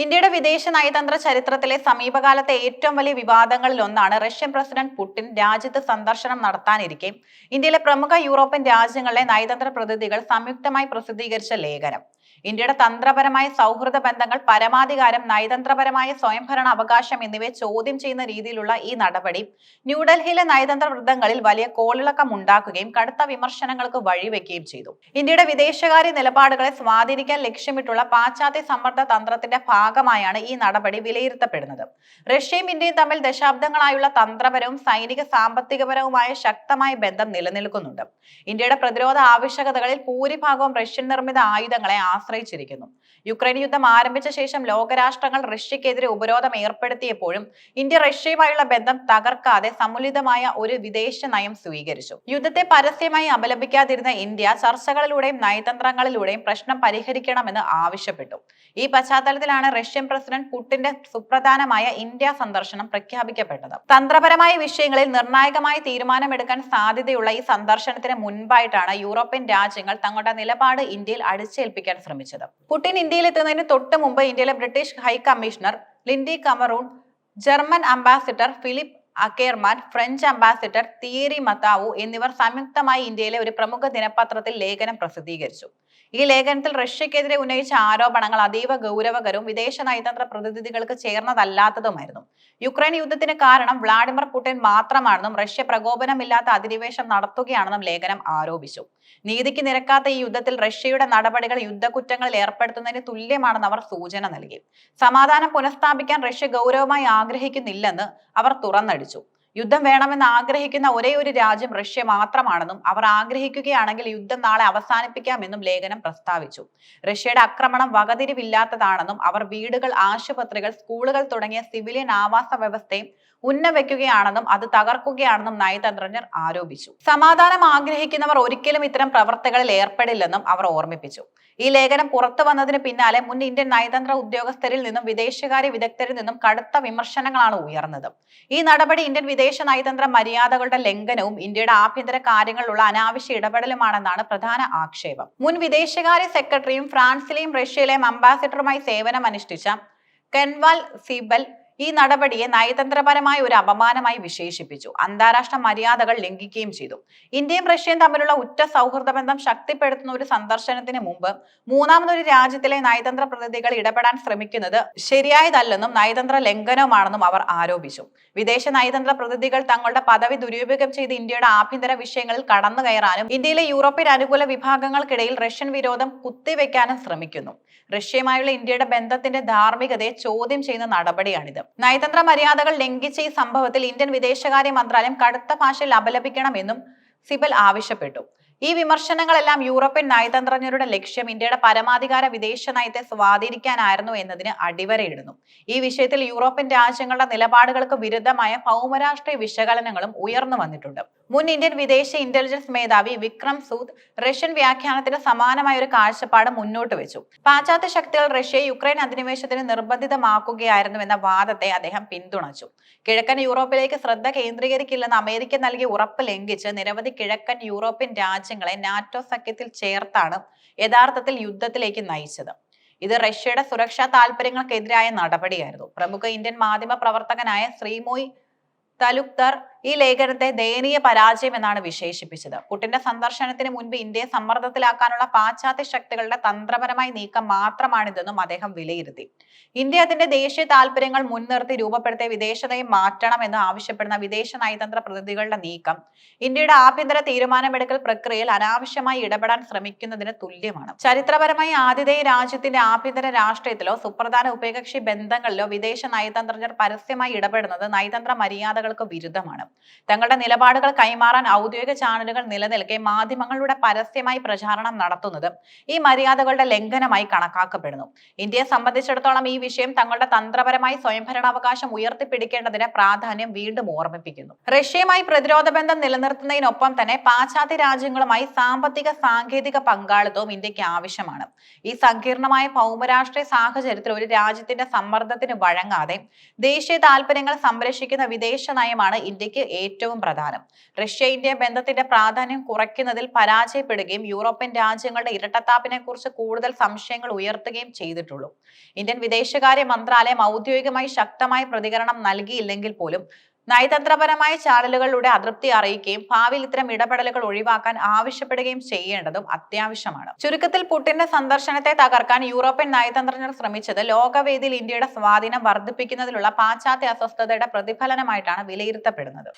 ഇന്ത്യയുടെ വിദേശ നയതന്ത്ര ചരിത്രത്തിലെ സമീപകാലത്തെ ഏറ്റവും വലിയ വിവാദങ്ങളിൽ ഒന്നാണ് റഷ്യൻ പ്രസിഡന്റ് പുടിൻ രാജ്യത്ത് സന്ദർശനം നടത്താനിരിക്കെ. ഇന്ത്യയിലെ പ്രമുഖ യൂറോപ്യൻ രാജ്യങ്ങളിലെ നയതന്ത്ര പ്രതിനിധികൾ സംയുക്തമായി പ്രസിദ്ധീകരിച്ച ലേഖനം. ഇന്ത്യയുടെ തന്ത്രപരമായ സൗഹൃദ ബന്ധങ്ങൾ പരമാധികാരം നയതന്ത്രപരമായ സ്വയംഭരണ അവകാശം എന്നിവയെ ചോദ്യം ചെയ്യുന്ന രീതിയിലുള്ള ഈ നടപടി ന്യൂഡൽഹിയിലെ നയതന്ത്ര വൃത്തങ്ങളിൽ വലിയ കോളിളക്കം ഉണ്ടാക്കുകയും കടുത്ത വിമർശനങ്ങൾക്ക് വഴിവെക്കുകയും ചെയ്തു. ഇന്ത്യയുടെ വിദേശകാര്യ നിലപാടുകളെ സ്വാധീനിക്കാൻ ലക്ഷ്യമിട്ടുള്ള പാശ്ചാത്യ സമ്മർദ്ദ തന്ത്രത്തിന്റെ ഭാഗമായാണ് ഈ നടപടി വിലയിരുത്തപ്പെടുന്നത്. റഷ്യയും ഇന്ത്യയും തമ്മിൽ ദശാബ്ദങ്ങളായുള്ള തന്ത്രപരവും സൈനിക സാമ്പത്തികപരവുമായ ശക്തമായ ബന്ധം നിലനിൽക്കുന്നുണ്ട്. ഇന്ത്യയുടെ പ്രതിരോധ ആവശ്യകതകളിൽ ഭൂരിഭാഗവും റഷ്യൻ നിർമ്മിത ആയുധങ്ങളെ ആശ്രയിച്ചിരിക്കുന്നു. യുക്രൈൻ യുദ്ധം ആരംഭിച്ച ശേഷം ലോകരാഷ്ട്രങ്ങൾ റഷ്യക്കെതിരെ ഉപരോധം ഏർപ്പെടുത്തിയപ്പോഴും ഇന്ത്യ റഷ്യയുമായുള്ള ബന്ധം തകർക്കാതെ സമുലിതമായ ഒരു വിദേശ നയം സ്വീകരിച്ചു. യുദ്ധത്തെ പരസ്യമായി അപലപിക്കാതിരുന്ന ഇന്ത്യ ചർച്ചകളിലൂടെയും നയതന്ത്രങ്ങളിലൂടെയും പ്രശ്നം പരിഹരിക്കണമെന്ന് ആവശ്യപ്പെട്ടു. ഈ പശ്ചാത്തലത്തിലാണ് റഷ്യൻ പ്രസിഡന്റ് പുടിന്റെ സുപ്രധാനമായ ഇന്ത്യ സന്ദർശനം പ്രഖ്യാപിക്കപ്പെട്ടത്. തന്ത്രപരമായ വിഷയങ്ങളിൽ നിർണായകമായ തീരുമാനമെടുക്കാൻ സാധ്യതയുള്ള ഈ സന്ദർശനത്തിന് മുൻപായിട്ടാണ് യൂറോപ്യൻ രാജ്യങ്ങൾ തങ്ങളുടെ നിലപാട് ഇന്ത്യയിൽ അടിച്ചേൽപ്പിക്കാൻ ശ്രമിച്ചത്. പുടിൻ ഇന്ത്യയിൽ എത്തുന്നതിന് തൊട്ട് മുമ്പ് ഇന്ത്യയിലെ British high commissioner Lindy Cameron German ambassador Philipp Ackermann French ambassador Thierry Mathou എന്നിവർ സംയുക്തമായി ഇന്ത്യയിലെ ഒരു പ്രമുഖ ദിനപത്രത്തിൽ ലേഖനം പ്രസിദ്ധീകരിച്ചു. ഈ ലേഖനത്തിൽ റഷ്യക്കെതിരെ ഉന്നയിച്ച ആരോപണങ്ങൾ അതീവ ഗൗരവകരവും വിദേശ നയതന്ത്ര പ്രതിനിധികൾക്ക് ചേർന്നതല്ലാത്തതുമായിരുന്നു. യുക്രൈൻ യുദ്ധത്തിന് കാരണം വ്ളാഡിമിർ പുടിൻ മാത്രമാണെന്നും റഷ്യ പ്രകോപനമില്ലാത്ത അധിനിവേശം നടത്തുകയാണെന്നും ലേഖനം ആരോപിച്ചു. നീതിക്ക് നിരക്കാത്ത ഈ യുദ്ധത്തിൽ റഷ്യയുടെ നടപടികൾ യുദ്ധക്കുറ്റങ്ങളിൽ ഏർപ്പെടുത്തുന്നതിന് തുല്യമാണെന്ന് അവർ സൂചന നൽകി. സമാധാനം പുനഃസ്ഥാപിക്കാൻ റഷ്യ ഗൗരവമായി ആഗ്രഹിക്കുന്നില്ലെന്ന് അവർ തുറന്നടിച്ചു. യുദ്ധം വേണമെന്ന് ആഗ്രഹിക്കുന്ന ഒരേ ഒരു രാജ്യം റഷ്യ മാത്രമാണെന്നും അവർ ആഗ്രഹിക്കുകയാണെങ്കിൽ യുദ്ധം നാളെ അവസാനിപ്പിക്കാമെന്നും ലേഖനം പ്രസ്താവിച്ചു. റഷ്യയുടെ ആക്രമണം വകതിരിവില്ലാത്തതാണെന്നും അവർ വീടുകൾ ആശുപത്രികൾ സ്കൂളുകൾ തുടങ്ങിയ സിവിലിയൻ ആവാസ വ്യവസ്ഥയും ഉന്നവയ്ക്കുകയാണെന്നും അത് തകർക്കുകയാണെന്നും നയതന്ത്രജ്ഞർ ആരോപിച്ചു. സമാധാനം ആഗ്രഹിക്കുന്നവർ ഒരിക്കലും ഇത്തരം പ്രവർത്തികളിൽ ഏർപ്പെടില്ലെന്നും അവർ ഓർമ്മിപ്പിച്ചു. ഈ ലേഖനം പുറത്തു വന്നതിന് പിന്നാലെ മുൻ ഇന്ത്യൻ നയതന്ത്ര ഉദ്യോഗസ്ഥരിൽ നിന്നും വിദേശകാര്യ വിദഗ്ധരിൽ നിന്നും കടുത്ത വിമർശനങ്ങളാണ് ഉയർന്നത്. ഈ നടപടി ഇന്ത്യൻ വിദേശ നയതന്ത്ര മര്യാദകളുടെ ലംഘനവും ഇന്ത്യയുടെ ആഭ്യന്തര കാര്യങ്ങളിലുള്ള അനാവശ്യ ഇടപെടലുമാണെന്നാണ് പ്രധാന ആക്ഷേപം. മുൻ വിദേശകാര്യ സെക്രട്ടറിയും ഫ്രാൻസിലെയും റഷ്യയിലെയും അംബാസിഡറുമായി സേവനമനുഷ്ഠിച്ച കെൻവാൽ സീബൽ ഈ നടപടിയെ നയതന്ത്രപരമായ ഒരു അപമാനമായി വിശേഷിപ്പിച്ചു. അന്താരാഷ്ട്ര മര്യാദകൾ ലംഘിക്കുകയും ചെയ്തു. ഇന്ത്യയും റഷ്യയും തമ്മിലുള്ള ഉറ്റ സൗഹൃദ ബന്ധം ശക്തിപ്പെടുത്തുന്ന ഒരു സന്ദർശനത്തിന് മുമ്പ് മൂന്നാമതൊരു രാജ്യത്തിലെ നയതന്ത്ര പ്രതിനിധികൾ ഇടപെടാൻ ശ്രമിക്കുന്നത് ശരിയായതല്ലെന്നും നയതന്ത്ര ലംഘനവുമാണെന്നും അവർ ആരോപിച്ചു. വിദേശ നയതന്ത്ര പ്രതിനിധികൾ തങ്ങളുടെ പദവി ദുരുപയോഗം ചെയ്ത് ഇന്ത്യയുടെ ആഭ്യന്തര വിഷയങ്ങളിൽ കടന്നു കയറാനും ഇന്ത്യയിലെ യൂറോപ്യൻ അനുകൂല വിഭാഗങ്ങൾക്കിടയിൽ റഷ്യൻ വിരോധം കുത്തിവെക്കാനും ശ്രമിക്കുന്നു. റഷ്യയുമായുള്ള ഇന്ത്യയുടെ ബന്ധത്തിന്റെ ധാർമ്മികതയെ ചോദ്യം ചെയ്യുന്ന നടപടിയാണിത്. നയതന്ത്ര മര്യാദകൾ ലംഘിച്ച ഈ സംഭവത്തിൽ ഇന്ത്യൻ വിദേശകാര്യ മന്ത്രാലയം കടുത്ത ഭാഷയിൽ അപലപിക്കണമെന്നും സിബൽ ആവശ്യപ്പെട്ടു. ഈ വിമർശനങ്ങളെല്ലാം യൂറോപ്യൻ നയതന്ത്രജ്ഞരുടെ ലക്ഷ്യം ഇന്ത്യയുടെ പരമാധികാര വിദേശ നയത്തെ സ്വാധീനിക്കാനായിരുന്നു എന്നതിന് അടിവരയിടുന്നു. ഈ വിഷയത്തിൽ യൂറോപ്യൻ രാജ്യങ്ങളുടെ നിലപാടുകൾക്ക് വിരുദ്ധമായ ഭൗമരാഷ്ട്രീയ വിശകലനങ്ങളും ഉയർന്നു വന്നിട്ടുണ്ട്. മുൻ ഇന്ത്യൻ വിദേശ ഇന്റലിജൻസ് മേധാവി വിക്രം സൂദ് റഷ്യൻ വ്യാഖ്യാനത്തിന് സമാനമായ ഒരു കാഴ്ചപ്പാട് മുന്നോട്ട് വെച്ചു. പാശ്ചാത്യ ശക്തികൾ റഷ്യയെ യുക്രൈൻ അധിനിവേശത്തിന് നിർബന്ധിതമാക്കുകയായിരുന്നു എന്ന വാദത്തെ അദ്ദേഹം പിന്തുണച്ചു. കിഴക്കൻ യൂറോപ്പിലേക്ക് ശ്രദ്ധ കേന്ദ്രീകരിക്കില്ലെന്ന് അമേരിക്ക നൽകിയ ഉറപ്പ് ലംഘിച്ച് നിരവധി കിഴക്കൻ യൂറോപ്യൻ രാജ്യങ്ങളെ നാറ്റോ സഖ്യത്തിൽ ചേർത്താണ് യഥാർത്ഥത്തിൽ യുദ്ധത്തിലേക്ക് നയിച്ചത്. ഇത് റഷ്യയുടെ സുരക്ഷാ താല്പര്യങ്ങൾക്കെതിരായ നടപടിയായിരുന്നു. പ്രമുഖ ഇന്ത്യൻ മാധ്യമ പ്രവർത്തകനായ ശ്രീമോയ് തലുക്തർ ഈ ലേഖനത്തെ ദയനീയ പരാജയം എന്നാണ് വിശേഷിപ്പിച്ചത്. പുടിന്റെ സന്ദർശനത്തിന് മുൻപ് ഇന്ത്യയെ സമ്മർദ്ദത്തിലാക്കാനുള്ള പാശ്ചാത്യ ശക്തികളുടെ തന്ത്രപരമായ നീക്കം മാത്രമാണിതെന്നും അദ്ദേഹം വിലയിരുത്തി. ഇന്ത്യ അതിന്റെ ദേശീയ താല്പര്യങ്ങൾ മുൻനിർത്തി രൂപപ്പെടുത്തിയ വിദേശനയം മാറ്റണമെന്ന് ആവശ്യപ്പെടുന്ന വിദേശ നയതന്ത്ര പ്രതിനിധികളുടെ നീക്കം ഇന്ത്യയുടെ ആഭ്യന്തര തീരുമാനമെടുക്കൽ പ്രക്രിയയിൽ അനാവശ്യമായി ഇടപെടാൻ ശ്രമിക്കുന്നതിന് തുല്യമാണ്. ചരിത്രപരമായി ആതിഥേയ രാജ്യത്തിന്റെ ആഭ്യന്തര രാഷ്ട്രീയത്തിലോ സുപ്രധാന ഉഭയകക്ഷി ബന്ധങ്ങളിലോ വിദേശ നയതന്ത്രജ്ഞർ പരസ്യമായി ഇടപെടുന്നത് നയതന്ത്ര മര്യാദകൾക്ക് വിരുദ്ധമാണ്. തങ്ങളുടെ നിലപാടുകൾ കൈമാറാൻ ഔദ്യോഗിക ചാനലുകൾ നിലനിൽക്കെ മാധ്യമങ്ങളുടെ പരസ്യമായി പ്രചാരണം നടത്തുന്നത് ഈ മര്യാദകളുടെ ലംഘനമായി കണക്കാക്കപ്പെടുന്നു. ഇന്ത്യയെ സംബന്ധിച്ചിടത്തോളം ഈ വിഷയം തങ്ങളുടെ തന്ത്രപരമായി സ്വയംഭരണാവകാശം ഉയർത്തിപ്പിടിക്കേണ്ടതിന് പ്രാധാന്യം വീണ്ടും ഓർമ്മിപ്പിക്കുന്നു. റഷ്യയുമായി പ്രതിരോധ ബന്ധം നിലനിർത്തുന്നതിനൊപ്പം തന്നെ പാശ്ചാത്യ രാജ്യങ്ങളുമായി സാമ്പത്തിക സാങ്കേതിക പങ്കാളിത്തവും ഇന്ത്യയ്ക്ക് ആവശ്യമാണ്. ഈ സങ്കീർണമായ ഭൗമരാഷ്ട്രീയ സാഹചര്യത്തിൽ ഒരു രാജ്യത്തിന്റെ സമ്മർദ്ദത്തിന് വഴങ്ങാതെ ദേശീയ താല്പര്യങ്ങൾ സംരക്ഷിക്കുന്ന വിദേശ നയമാണ് ഇന്ത്യയ്ക്ക് ഏറ്റവും പ്രധാനം. റഷ്യ ഇന്ത്യ ബന്ധത്തിന്റെ പ്രാധാന്യം കുറയ്ക്കുന്നതിൽ പരാജയപ്പെടുകയും യൂറോപ്യൻ രാജ്യങ്ങളുടെ ഇരട്ടത്താപ്പിനെ കുറിച്ച് കൂടുതൽ സംശയങ്ങൾ ഉയർത്തുകയും ചെയ്തിട്ടുള്ളൂ. ഇന്ത്യൻ വിദേശകാര്യ മന്ത്രാലയം ഔദ്യോഗികമായി ശക്തമായ പ്രതികരണം നൽകിയില്ലെങ്കിൽ പോലും നയതന്ത്രപരമായ ചാനലുകളിലൂടെ അതൃപ്തി അറിയിക്കുകയും ഭാവിയിൽ ഇത്തരം ഇടപെടലുകൾ ഒഴിവാക്കാൻ ആവശ്യപ്പെടുകയും ചെയ്യേണ്ടതും അത്യാവശ്യമാണ്. ചുരുക്കത്തിൽ പുടിന്റെ സന്ദർശനത്തെ തകർക്കാൻ യൂറോപ്യൻ നയതന്ത്രജ്ഞർ ശ്രമിച്ചത് ലോകവേദിയിൽ ഇന്ത്യയുടെ സ്വാധീനം വർദ്ധിപ്പിക്കുന്നതിലുള്ള പാശ്ചാത്യ അസ്വസ്ഥതയുടെ പ്രതിഫലനമായിട്ടാണ് വിലയിരുത്തപ്പെടുന്നത്.